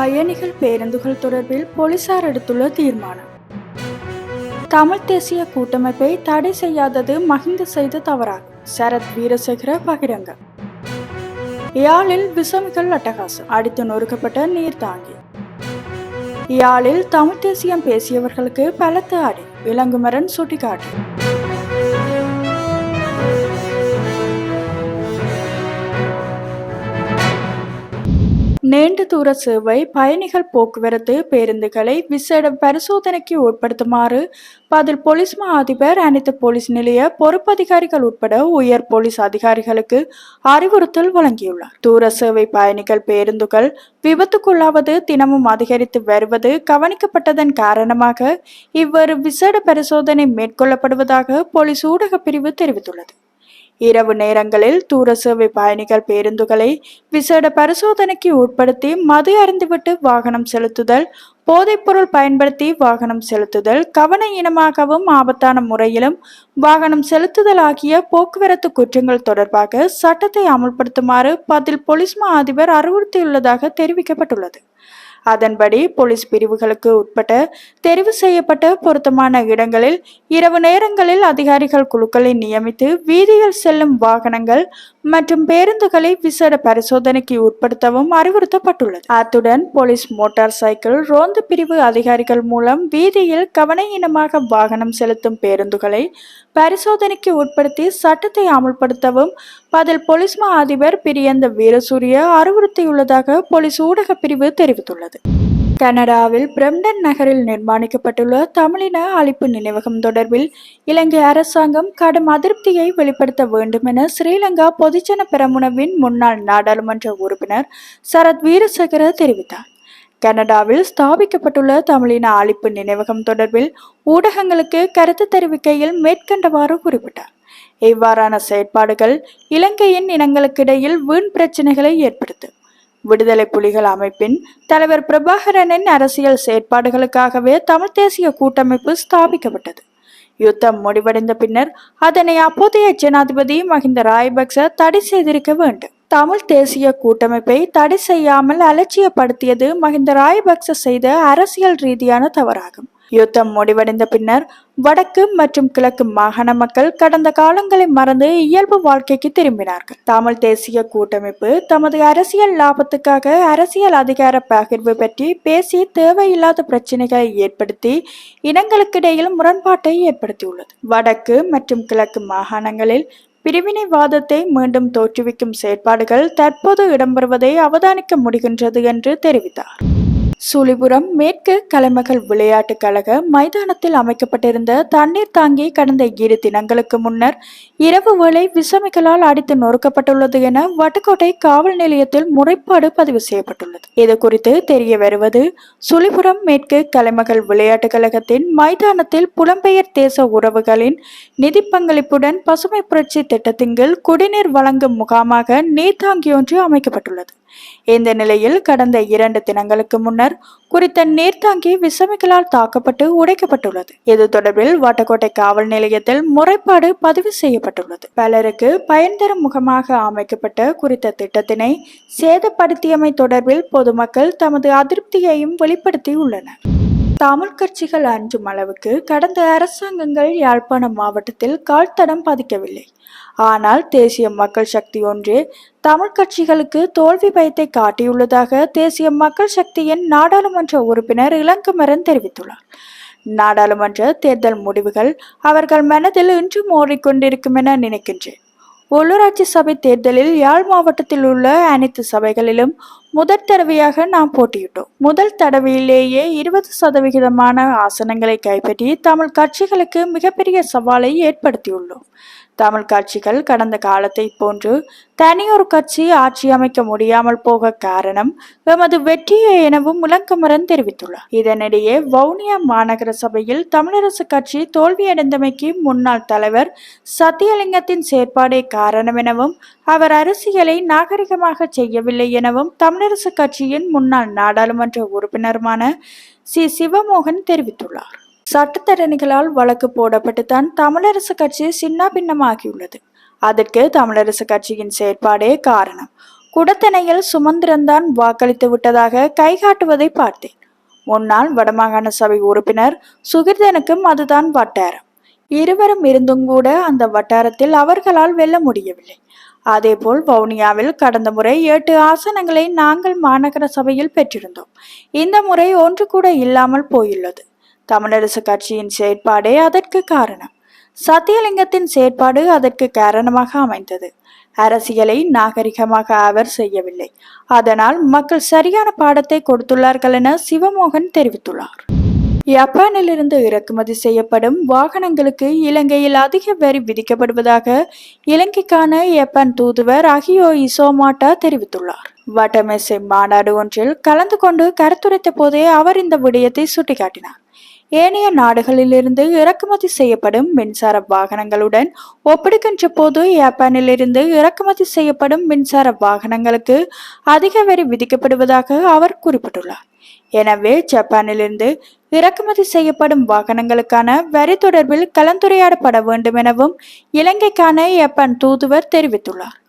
பயணிகள் பேருந்துகள் தொடர்பில் போலீசார் எடுத்துள்ள தீர்மானம். தமிழ் தேசிய கூட்டமைப்பை தடை செய்யாதது மகிந்த செய்த தவறாகும். சரத் வீரசேகர பகிரங்கம் யாழில் விசமிகள் அட்டகாசம். அடித்து நொறுக்கப்பட்ட நீர் தாங்கி. யாழில் தமிழ் தேசியம் பேசியவர்களுக்கு பலத்த அடி. விலங்குமரன் சுட்டிக்காட்டு. நீண்ட தூர சேவை பயணிகள் போக்குவரத்து பேருந்துகளை விசேட பரிசோதனைக்கு உட்படுத்துமாறு பதில் போலீஸ் மா அதிபர் அனைத்து போலீஸ் நிலைய பொறுப்பதிகாரிகள் உட்பட உயர் போலீஸ் அதிகாரிகளுக்கு அறிவுறுத்தல் வழங்கியுள்ளார். தூர சேவை பயணிகள் பேருந்துகள் விபத்துக்குள்ளாவது தினமும் அதிகரித்து வருவது கவனிக்கப்பட்டதன் காரணமாக இவ்வாறு விசேட பரிசோதனை மேற்கொள்ளப்படுவதாக போலீஸ் ஊடக பிரிவு தெரிவித்துள்ளது. இரவு நேரங்களில் தூர சேவை பயணிகள் பேருந்துகளை விசேட பரிசோதனைக்கு உட்படுத்தி மது அருந்துவிட்டு வாகனம் செலுத்துதல் போதைப்பொருள் பயன்படுத்தி வாகனம் செலுத்துதல் கவன இனமாகவும் ஆபத்தான முறையிலும் வாகனம் செலுத்துதல் ஆகிய போக்குவரத்து குற்றங்கள் தொடர்பாக சட்டத்தை அமுல்படுத்துமாறு பதில் பொலிஸ்மா மா அதிபர் அறிவுறுத்தியுள்ளதாக தெரிவிக்கப்பட்டுள்ளது. அதன்படி போலீஸ் பிரிவுகளுக்கு உட்பட்ட தெரிவு செய்யப்பட்ட பொருத்தமான இடங்களில் இரவு நேரங்களில் அதிகாரிகள் குழுக்களை நியமித்து வீதியில் செல்லும் வாகனங்கள் மற்றும் பேருந்துகளை விசேட பரிசோதனைக்கு உட்படுத்தவும் அறிவுறுத்தப்பட்டுள்ளது. அத்துடன் போலீஸ் மோட்டார் சைக்கிள் ரோந்து பிரிவு அதிகாரிகள் மூலம் வீதியில் கவனயீனமாக வாகனம் செலுத்தும் பேருந்துகளை பரிசோதனைக்கு உட்படுத்தி சட்டத்தை அமல்படுத்தவும் பதில் போலீஸ் மா அதிபர் பிரியந்த வீரசூரிய அறிவுறுத்தியுள்ளதாக போலீஸ் ஊடக பிரிவு தெரிவித்துள்ளது. கனடாவில் பிரம்டன் நகரில் நிர்மாணிக்கப்பட்டுள்ள தமிழின அழிப்பு நினைவகம் தொடர்பில் இலங்கை அரசாங்கம் கடும் அதிருப்தியை வெளிப்படுத்த வேண்டும் என ஸ்ரீலங்கா பொதுஜன பெரமுனவின் முன்னாள் நாடாளுமன்ற உறுப்பினர் சரத் வீரசேகர தெரிவித்தார். கனடாவில் ஸ்தாபிக்கப்பட்டுள்ள தமிழின அழிப்பு நினைவகம் தொடர்பில் ஊடகங்களுக்கு கருத்து தெரிவிக்கையில் மேற்கண்டவாறு குறிப்பிட்டார். இவ்வாறான செயற்பாடுகள் இலங்கையின் இனங்களுக்கிடையில் வீண் பிரச்சனைகளை ஏற்படுத்தும். விடுதலை புலிகள் அமைப்பின் தலைவர் பிரபாகரனின் அரசியல் செயற்பாடுகளுக்காகவே தமிழ் தேசிய கூட்டமைப்பு ஸ்தாபிக்கப்பட்டது. யுத்தம் முடிவடைந்த பின்னர் அதனை அப்போதைய ஜனாதிபதி மஹிந்த ராயபக்ச தடை செய்திருக்க வேண்டும். தமிழ் தேசிய கூட்டமைப்பை தடை செய்யாமல் அலட்சியப்படுத்தியது மஹிந்த ராயபக்ச செய்த அரசியல் ரீதியான தவறாகும். யுத்தம் முடிவடைந்த பின்னர் வடக்கு மற்றும் கிழக்கு மாகாண மக்கள் கடந்த காலங்களை மறந்து இயல்பு வாழ்க்கைக்கு திரும்பினார்கள். தமிழ் தேசிய கூட்டமைப்பு தமது அரசியல் லாபத்துக்காக அரசியல் அதிகார பகிர்வு பற்றி பேசி தேவையில்லாத பிரச்சனைகளை ஏற்படுத்தி இனங்களுக்கிடையில் முரண்பாட்டை ஏற்படுத்தியுள்ளது. வடக்கு மற்றும் கிழக்கு மாகாணங்களில் பிரிவினைவாதத்தை மீண்டும் தோற்றுவிக்கும் செயற்பாடுகள் தற்போது இடம்பெறுவதை அவதானிக்க முடிகின்றது என்று தெரிவித்தார். சூலிபுரம் மேற்கு கலைமகள் விளையாட்டுக் கழக மைதானத்தில் அமைக்கப்பட்டிருந்த தண்ணீர் தாங்கி கடந்த இரு தினங்களுக்கு முன்னர் இரவு வேளை விசமிகளால் அடித்து நொறுக்கப்பட்டுள்ளது என வட்டுக்கோட்டை காவல் நிலையத்தில் முறைப்பாடு பதிவு செய்யப்பட்டுள்ளது. இது குறித்து தெரிய வருவது சுழிபுரம் மேற்கு கலைமகள் விளையாட்டுக் கழகத்தின் மைதானத்தில் புலம்பெயர் தேச உறவுகளின் நிதி பங்களிப்புடன் பசுமை புரட்சி திட்டத்தின் கீழ் குடிநீர் வழங்கும் முகாமாக நீர்த்தாங்கி ஒன்று அமைக்கப்பட்டுள்ளது. இந்த நிலையில் கடந்த இரண்டு தினங்களுக்கு முன்னர் குறித்த நீர்த்தாங்கி விசமிகளால் தாக்கப்பட்டு உடைக்கப்பட்டுள்ளது. இது தொடர்பில் வட்டக்கோட்டை காவல் நிலையத்தில் முறைப்பாடு பதிவு செய்யப்பட்டுள்ளது. பலருக்கு பயன் தரும் முகமாக அமைக்கப்பட்ட குறித்த திட்டத்தினை சேதப்படுத்தியமை தொடர்பில் பொதுமக்கள் தமது அதிருப்தியையும் வெளிப்படுத்தியுள்ளனர். தமிழ் கட்சிகள் அஞ்சும் அளவுக்கு கடந்த அரசாங்கங்கள் யாழ்ப்பாணம் மாவட்டத்தில் கால்தடம் பதிக்கவில்லை. ஆனால் தேசிய மக்கள் சக்தி ஒன்றே தமிழ் கட்சிகளுக்கு தோல்வி பயத்தை காட்டியுள்ளதாக தேசிய மக்கள் சக்தியின் நாடாளுமன்ற உறுப்பினர் இளங்குமரன் தெரிவித்துள்ளார். நாடாளுமன்ற தேர்தல் முடிவுகள் அவர்கள் மனதில் இன்றும் ஓடிக்கொண்டிருக்கும் என நினைக்கின்றேன். உள்ளூராட்சி சபை தேர்தலில் யாழ் மாவட்டத்தில் உள்ள அனைத்து சபைகளிலும் முதற் தடவையாக நாம் போட்டியிட்டோம். முதல் தடவையிலேயே இருபது சதவிகிதமான ஆசனங்களை கைப்பற்றி தமிழ் கட்சிகளுக்கு மிகப்பெரிய சவாலை ஏற்படுத்தியுள்ளோம். தமிழ் கட்சிகள் கடந்த காலத்தை போன்று தனியொரு கட்சி ஆட்சி அமைக்க முடியாமல் போக காரணம் எமது வெற்றியே எனவும் முழக்கமரன் தெரிவித்துள்ளார். இதனிடையே வவுனியா மாநகர சபையில் தமிழரசு கட்சி தோல்வியடைந்தமைக்கு முன்னாள் தலைவர் சத்தியலிங்கத்தின் செயற்பாடே காரணம் எனவும் அவர் அரசியலை நாகரிகமாக செய்யவில்லை எனவும் தமிழரசு கட்சியின் முன்னாள் நாடாளுமன்ற உறுப்பினருமான சி. சிவமோகன் தெரிவித்துள்ளார். சட்டத்தரணிகளால் வழக்கு போடப்பட்டுத்தான் தமிழரசு கட்சி சின்ன பின்னமாகியுள்ளது அதற்கு தமிழரசு கட்சியின் செயற்பாடே காரணம். குடத்தனையில் சுமந்திரன்தான் வாக்களித்து விட்டதாக கைகாட்டுவதை பார்த்தேன். முன்னாள் வடமாகாண சபை உறுப்பினர் சுகிர்தனுக்கும் அதுதான் வட்டாரம். இருவரும் இருந்தும் கூட அந்த வட்டாரத்தில் அவர்களால் வெல்ல முடியவில்லை. அதேபோல் வவுனியாவில் கடந்த முறை எட்டு ஆசனங்களை நாங்கள் மாநகர சபையில் பெற்றிருந்தோம். இந்த முறை ஒன்று கூட இல்லாமல் போயுள்ளது. தமிழரசு கட்சியின் செயற்பாடே அதற்கு காரணம். சத்தியலிங்கத்தின் செயற்பாடு அதற்கு காரணமாக அமைந்தது. அரசியலை நாகரிகமாக அவர் செய்யவில்லை. அதனால் மக்கள் சரியான பாடத்தை கொடுத்துள்ளார்கள் என சிவமோகன் தெரிவித்துள்ளார். ஜப்பானிலிருந்து இறக்குமதி செய்யப்படும் வாகனங்களுக்கு இலங்கையில் அதிக வரி விதிக்கப்படுவதாக இலங்கைக்கான ஜப்பான் தூதுவர் அகியோ இசோமாட்டா தெரிவித்துள்ளார். வட்டமேசை மாநாடு ஒன்றில் கலந்து கொண்டு கருத்துரைத்த போதே அவர் இந்த விடயத்தை சுட்டிக்காட்டினார். ஏனைய நாடுகளிலிருந்து இறக்குமதி செய்யப்படும் மின்சார வாகனங்களுடன் ஒப்பிடுகின்ற போது ஜப்பானிலிருந்து இறக்குமதி செய்யப்படும் மின்சார வாகனங்களுக்கு அதிக வரி விதிக்கப்படுவதாக அவர் குறிப்பிட்டுள்ளார். எனவே ஜப்பானிலிருந்து இறக்குமதி செய்யப்படும் வாகனங்களுக்கான வரி தொடர்பில் கலந்துரையாடப்பட வேண்டும் எனவும் இலங்கைக்கான ஜப்பான் தூதுவர் தெரிவித்துள்ளார்.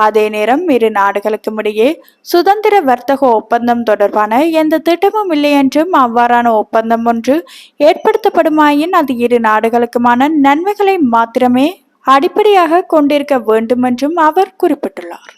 அதே நேரம் இரு நாடுகளுக்கும் இடையே சுதந்திர வர்த்தக ஒப்பந்தம் தொடர்பான எந்த திட்டமும் இல்லை என்றும் அவ்வாறான ஒப்பந்தம் ஒன்று ஏற்படுத்தப்படுமாயின் அது இரு நாடுகளுக்குமான நன்மைகளை மாத்திரமே அடிப்படையாக கொண்டிருக்க வேண்டும் என்றும் அவர் குறிப்பிட்டுள்ளார்.